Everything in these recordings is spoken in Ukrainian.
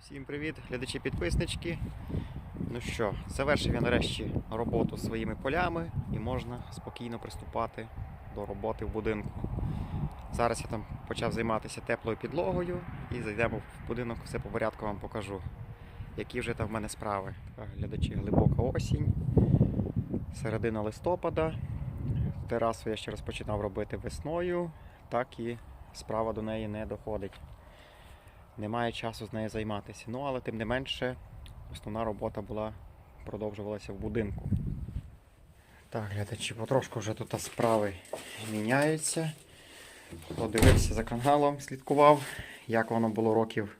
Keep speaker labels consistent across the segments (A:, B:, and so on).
A: Всім привіт, глядачі-підписнички. Ну що, завершив я нарешті роботу своїми полями і можна спокійно приступати до роботи в будинку. Зараз я там почав займатися теплою підлогою і зайдемо в будинок, все по порядку вам покажу. Які вже там в мене справи. Глядачі, глибока осінь, середина листопада. Терасу я ще розпочинав робити весною, так і справа до неї не доходить немає часу з нею займатися. Ну, але тим не менше, основна робота була, продовжувалася в будинку. Так, глядачі, потрошку вже тут справи міняються. Хто дивився за каналом, слідкував, як воно було років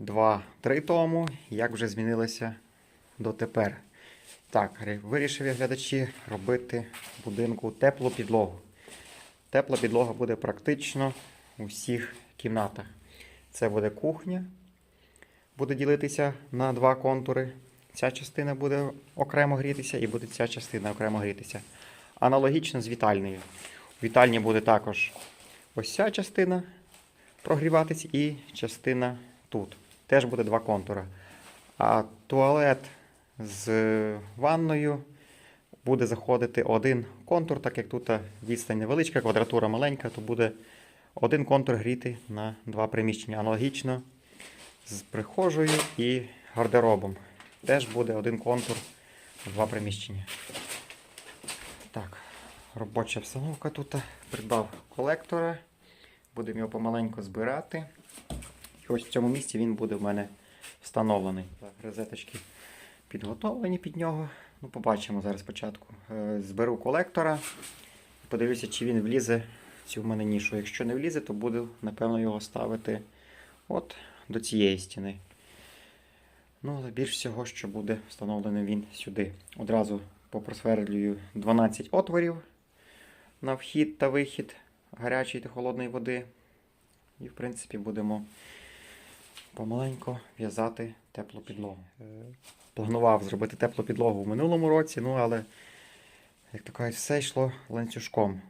A: 2-3 тому, як вже змінилося дотепер. Так, вирішив я глядачі робити в будинку теплу підлогу. Тепла підлога буде практично у всіх кімнатах. Це буде кухня. Буде ділитися на два контури. Ця частина буде окремо грітися і буде ця частина окремо грітися. Аналогічно з вітальнею. У вітальні буде також ось ця частина прогріватись і частина тут. Теж буде два контури. А туалет з ванною буде заходити один контур, так як тут відстань невеличка, квадратура маленька, то буде один контур гріти на два приміщення. Аналогічно з прихожою і гардеробом. Теж буде один контур на два приміщення. Так, робоча обстановка тут. Придбав колектора. Будемо його помаленьку збирати. І ось в цьому місці він буде в мене встановлений. Так, розеточки підготовлені під нього. Ну, побачимо зараз спочатку. Е, Зберу колектора. Подивлюся, чи він влізе цю в мене нішу. Якщо не влізе, то буду, напевно, його ставити от до цієї стіни. Ну, але більш всього, що буде встановлений він сюди. Одразу попросверлюю 12 отворів на вхід та вихід гарячої та холодної води. І, в принципі, будемо помаленьку в'язати теплу підлогу. Е, Планував зробити теплу підлогу в минулому році, ну але, як то кажуть, все йшло ланцюжком.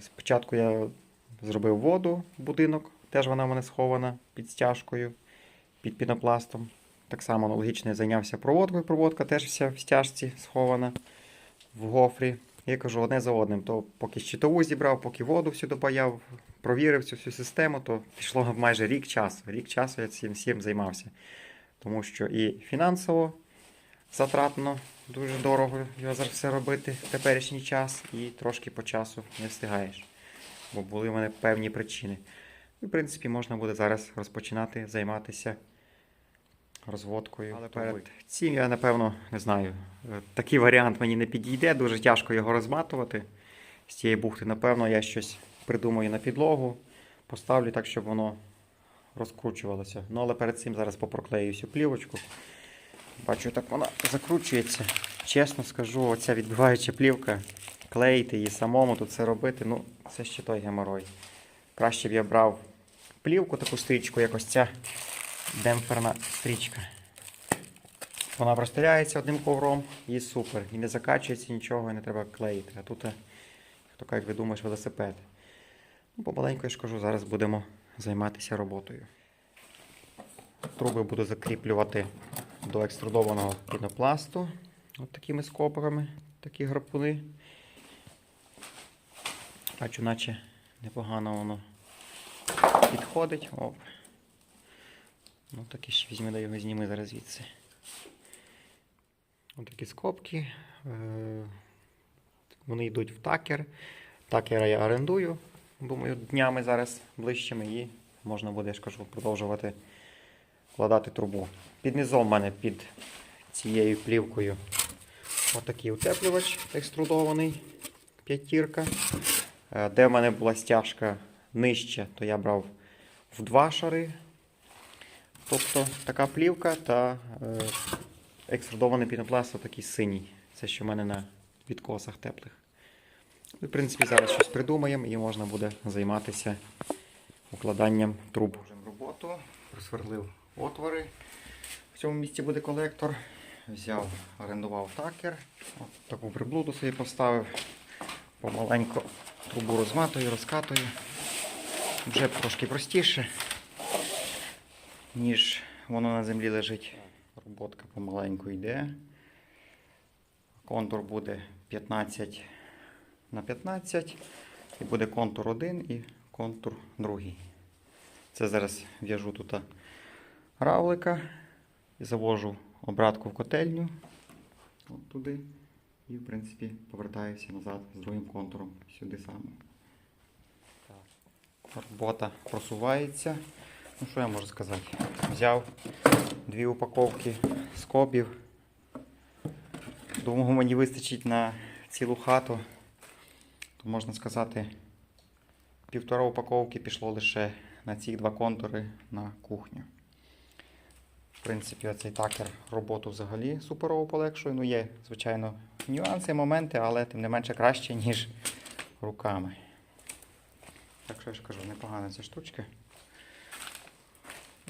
A: Спочатку я зробив воду в будинок, теж вона в мене схована під стяжкою, під пінопластом. Так само аналогічно я зайнявся проводкою. Проводка теж вся в стяжці схована в гофрі. Я кажу одне за одним. То поки щитову зібрав, поки воду всю допаяв, провірив цю всю систему, то пішло майже рік часу. Рік часу я цим всім займався. Тому що і фінансово затратно, дуже дорого його зараз все робити в теперішній час, і трошки по часу не встигаєш. Бо були в мене певні причини. І, в принципі, можна буде зараз розпочинати займатися розводкою. Але перед цим я, напевно, не знаю, е, такий варіант мені не підійде, дуже тяжко його розматувати. З цієї бухти, напевно, я щось придумаю на підлогу, поставлю так, щоб воно розкручувалося. Ну, але перед цим зараз попроклею всю плівочку. Бачу, так вона закручується. Чесно скажу, оця відбиваюча плівка, клеїти її самому тут це робити, ну, це ще той геморой. Краще б я брав плівку, таку стрічку, як ось ця демпферна стрічка. Вона простеляється одним ковром і супер. І не закачується нічого, і не треба клеїти. А тут, е, як ви думаєш велосипед. Ну, помаленьку я ж кажу, зараз будемо займатися роботою. Труби буду закріплювати до екструдованого пінопласту. От такими скобами, такі гарпуни. Бачу, наче непогано воно підходить. Оп. Ну такі ж візьми да його зніми зараз звідси. Ось такі скобки. Е, Вони йдуть в такер. Такера я орендую. Думаю, днями зараз ближчими і можна буде, я ж кажу, продовжувати вкладати трубу. Під низом в мене під цією плівкою отакий утеплювач екструдований, п'ятірка. Е, Де в мене була стяжка нижче, то я брав в два шари. Тобто така плівка та е, екструдований пінопласт такий синій. Це що в мене на відкосах теплих. В принципі, зараз щось придумаємо і можна буде займатися укладанням труб. Роботу, просверлив отвори. В цьому місці буде колектор. Взяв, орендував такер. От таку приблуду собі поставив. Помаленько трубу розматую, розкатую. Вже трошки простіше, ніж воно на землі лежить. Роботка помаленьку йде. Контур буде 15 на 15. І буде контур один і контур другий. Це зараз в'яжу тут равлика і завожу обратку в котельню. От туди. І, в принципі, повертаюся назад з другим контуром сюди саме. Робота просувається. Ну, що я можу сказати? Взяв дві упаковки скобів. Думаю, мені вистачить на цілу хату. То можна сказати, півтора упаковки пішло лише на ці два контури на кухню. Принципі, цей такер роботу взагалі суперово полегшує. Ну, є, звичайно, нюанси, моменти, але тим не менше краще, ніж руками. Так що я ж кажу, непогана ця штучка.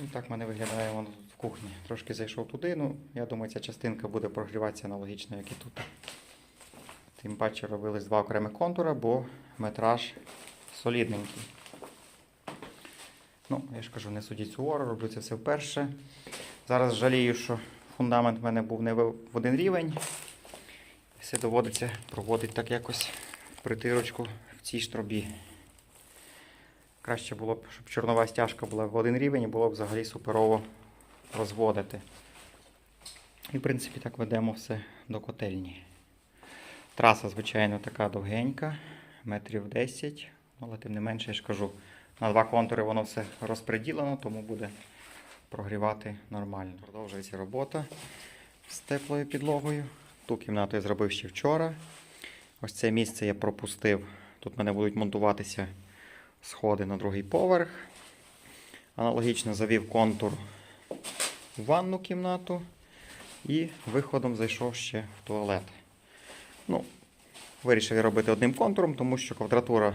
A: І так в мене виглядає воно тут в кухні. Трошки зайшов туди, ну я думаю, ця частинка буде прогріватися аналогічно, як і тут. Тим паче робились два окремі контури, бо метраж солідненький. Ну, я ж кажу, не судіть суворо, роблю це все вперше. Зараз жалію, що фундамент в мене був не в один рівень. Все доводиться проводити так якось притирочку в цій штробі. Краще було б, щоб чорнова стяжка була в один рівень і було б взагалі суперово розводити. І, в принципі, так ведемо все до котельні. Траса, звичайно, така довгенька, метрів 10, але тим не менше, я ж кажу, на два контури воно все розпреділено, тому буде прогрівати нормально. Продовжується робота з теплою підлогою. Ту кімнату я зробив ще вчора. Ось це місце я пропустив. Тут в мене будуть монтуватися сходи на другий поверх. Аналогічно завів контур в ванну кімнату і виходом зайшов ще в туалет. Ну, вирішив я робити одним контуром, тому що квадратура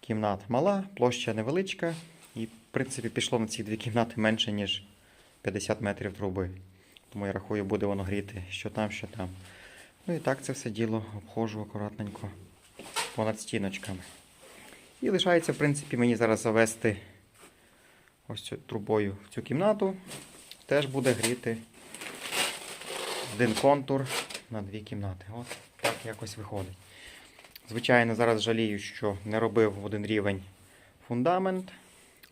A: кімнат мала, площа невеличка, в принципі, пішло на ці дві кімнати менше, ніж 50 метрів труби. Тому я рахую, буде воно гріти що там, що там. Ну і так це все діло обходжу акуратненько понад стіночками. І лишається, в принципі, мені зараз завести ось цю трубою в цю кімнату. Теж буде гріти один контур на дві кімнати. От так якось виходить. Звичайно, зараз жалію, що не робив в один рівень фундамент.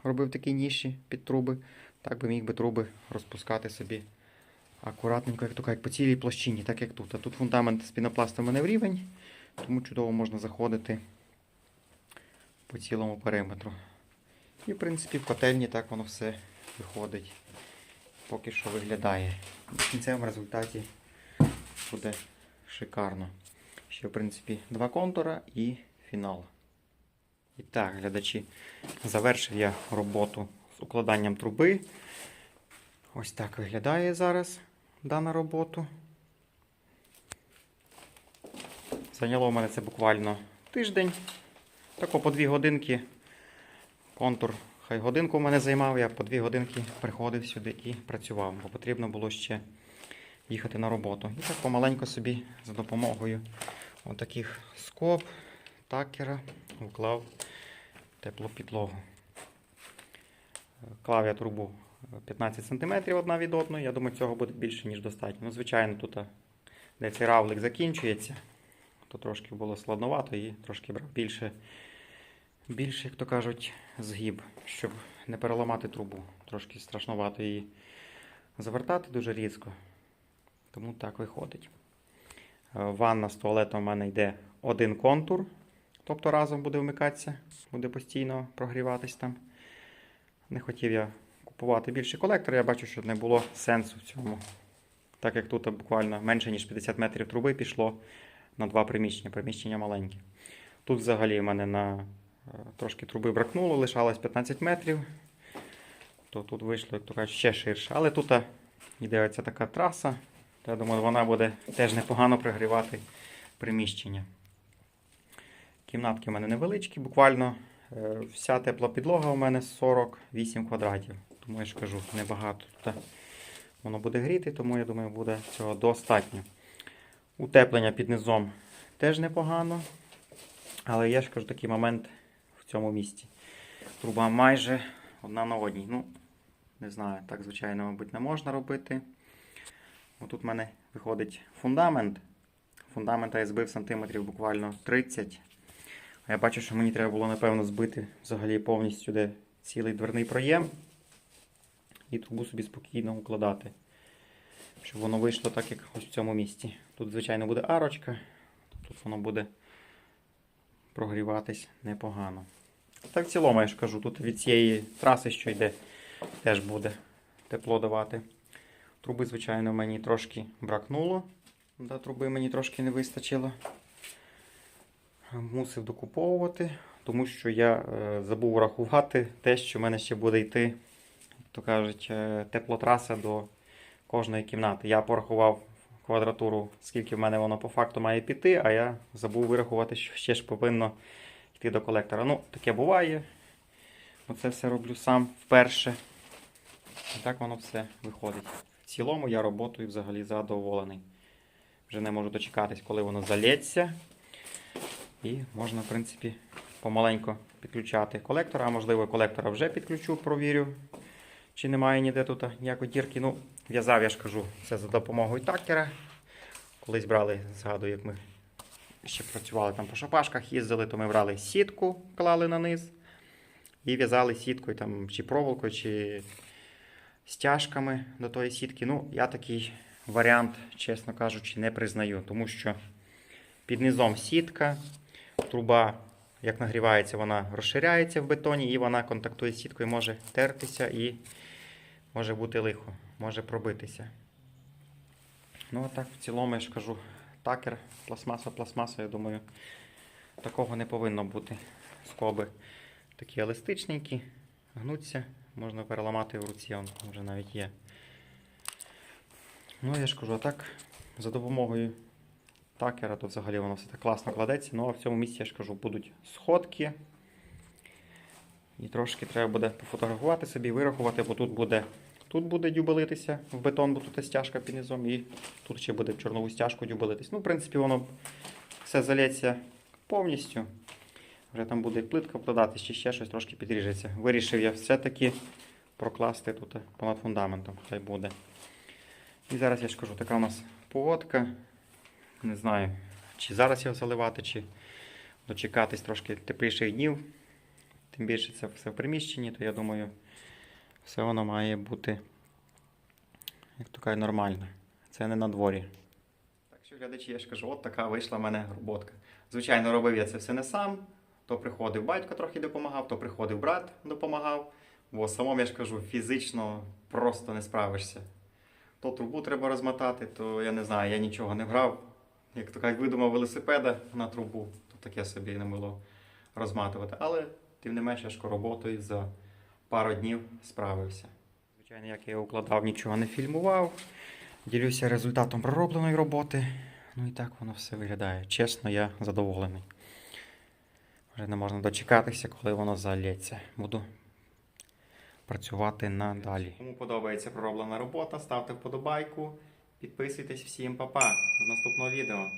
A: Робив такі ніші під труби. Так би міг би труби розпускати собі акуратненько, як то кажуть, по цілій площині, так як тут. А тут фундамент з пінопластом у мене в рівень, тому чудово можна заходити по цілому периметру. І, в принципі, в котельні так воно все виходить. Поки що виглядає. В кінцевому результаті буде шикарно. Ще, в принципі, два контура і фінал. І так, глядачі, завершив я роботу з укладанням труби. Ось так виглядає зараз дана робота. Зайняло в мене це буквально тиждень. Тако по дві годинки. Контур хай годинку в мене займав, я по дві годинки приходив сюди і працював, бо потрібно було ще їхати на роботу. І так помаленько собі за допомогою отаких скоб, такера вклав теплу підлогу. Клав я трубу 15 см одна від одної. Я думаю, цього буде більше, ніж достатньо. Ну, звичайно, тут, де цей равлик закінчується, то трошки було складновато і трошки брав більше, більше, як то кажуть, згиб, щоб не переламати трубу. Трошки страшновато її завертати дуже різко. Тому так виходить. Е, Ванна з туалетом в мене йде один контур, тобто разом буде вмикатися, буде постійно прогріватись там. Не хотів я купувати більше колектор, я бачу, що не було сенсу в цьому. Так як тут буквально менше, ніж 50 метрів труби пішло на два приміщення, приміщення маленькі. Тут взагалі в мене на е, трошки труби бракнуло, лишалось 15 метрів. То тут вийшло, як то кажуть, ще ширше. Але тут а, йде оця така траса. Я думаю, вона буде теж непогано пригрівати приміщення. Кімнатки у мене невеличкі, буквально е, вся тепла підлога у мене 48 квадратів. Тому я ж кажу, небагато тут воно буде гріти, тому я думаю, буде цього достатньо. Утеплення під низом теж непогано. Але я ж кажу такий момент в цьому місці. Труба майже одна на одній. Ну, Не знаю, так, звичайно, мабуть, не можна робити. Отут в мене виходить фундамент. Фундамента я збив сантиметрів буквально 30. Я бачу, що мені треба було, напевно, збити взагалі повністю де цілий дверний проєм. І трубу собі спокійно укладати. Щоб воно вийшло так, як ось в цьому місці. Тут, звичайно, буде арочка. Тут воно буде прогріватись непогано. Та в цілому, я ж кажу, тут від цієї траси, що йде, теж буде тепло давати. Труби, звичайно, мені трошки бракнуло. До труби мені трошки не вистачило. Мусив докуповувати, тому що я е, забув врахувати те, що в мене ще буде йти, то кажуть, е, теплотраса до кожної кімнати. Я порахував квадратуру, скільки в мене воно по факту має піти, а я забув вирахувати, що ще ж повинно йти до колектора. Ну, таке буває. Оце все роблю сам вперше. І так воно все виходить. В цілому я роботою взагалі задоволений. Вже не можу дочекатись, коли воно залється. І можна, в принципі, помаленько підключати колектор, а можливо, колектора вже підключу, провірю, чи немає ніде тут ніякої дірки. Ну, в'язав, я ж кажу, це за допомогою такера. Колись брали, згадую, як ми ще працювали там по шапашках, їздили, то ми брали сітку, клали на низ і в'язали сіткою там, чи проволокою, чи стяжками до тої сітки. Ну, я такий варіант, чесно кажучи, не признаю, тому що під низом сітка, труба, як нагрівається, вона розширяється в бетоні і вона контактує з сіткою, може тертися і може бути лихо, може пробитися. Ну, а так, в цілому, я ж кажу, такер, пластмаса, пластмаса, я думаю, такого не повинно бути. Скоби такі еластичненькі, гнуться, можна переламати в руці, он вже навіть є. Ну, я ж кажу, а так, за допомогою такера, то взагалі воно все так класно кладеться. Ну, а в цьому місці, я ж кажу, будуть сходки. І трошки треба буде пофотографувати собі, вирахувати, бо тут буде, тут буде дюбелитися в бетон, бо тут стяжка під низом, і тут ще буде в чорнову стяжку дюбелитись. Ну, в принципі, воно все залється повністю. Вже там буде плитка вкладатись, чи ще щось трошки підріжеться. Вирішив я все-таки прокласти тут понад фундаментом, хай буде. І зараз я ж кажу, така у нас поводка. Не знаю, чи зараз його заливати, чи дочекатись трошки тепліших днів. Тим більше це все в приміщенні, то я думаю, все воно має бути, як то кажуть, нормально. Це не на дворі. Так що, глядачі, я ж кажу, от така вийшла в мене роботка. Звичайно, робив я це все не сам. То приходив батько трохи допомагав, то приходив брат допомагав. Бо самому я ж кажу, фізично просто не справишся. То трубу треба розмотати, то я не знаю, я нічого не брав. Як то кажуть, видумав велосипеда на трубу, то таке собі не було розматувати. Але тим не менше, я роботою за пару днів справився. Звичайно, як я укладав, нічого не фільмував. Ділюся результатом проробленої роботи. Ну і так воно все виглядає. Чесно, я задоволений. Вже не можна дочекатися, коли воно залється. Буду працювати надалі. Кому подобається пророблена робота, ставте вподобайку, підписуйтесь всім, па-па. До наступного відео.